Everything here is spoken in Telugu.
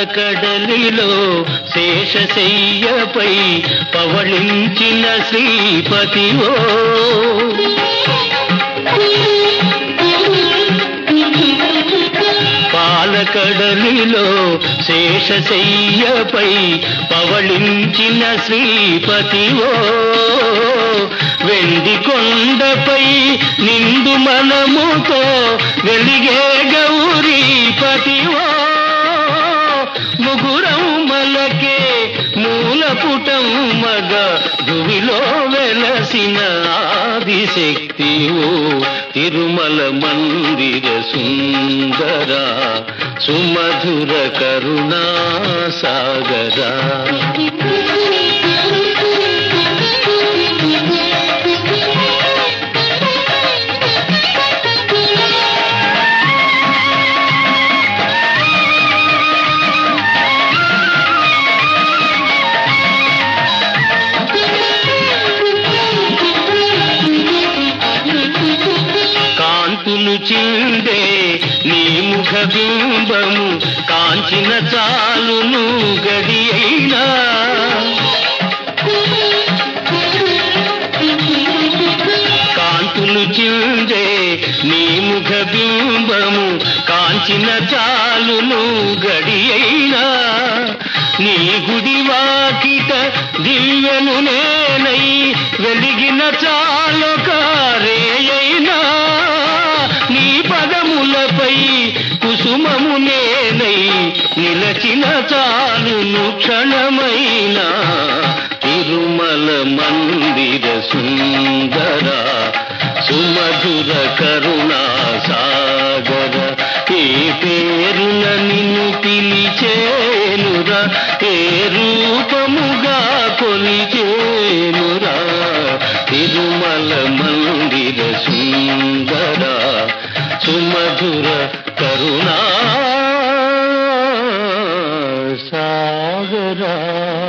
పాలకడలిలో శేషశయ్యపై పవళించిన శ్రీపతివో పాలకడలిలో శేషశయ్యపై పవళించిన శ్రీపతివో వెండి కొండపై నిండు మనముతో వెలిగే గౌరీపతివో మగ దువిలో వెలసిన ఆదిశక్తివో తిరుమల మందిర సుందర సుమధుర కరుణా సాగరా ముఖ కాంచిన చాలును గడి అయినా. కాంతులు చిందే నీ ముఖ బింబము కాంచిన చాలును గడి అయినా. నీ గుడి వాకిట దివ్యను నేనై వెలిగిన చాలు కారే నిలచిన చాలును క్షణమైన తిరుమల మందిర సుందర సుమధుర కరుణా సాగర. ఏ పేరున నిన్ను పిలిచేనురా ఏ రూపముగా కొలిచేనురా. తిరుమల మందిర సుందర సుమధుర కరుణా సాగరా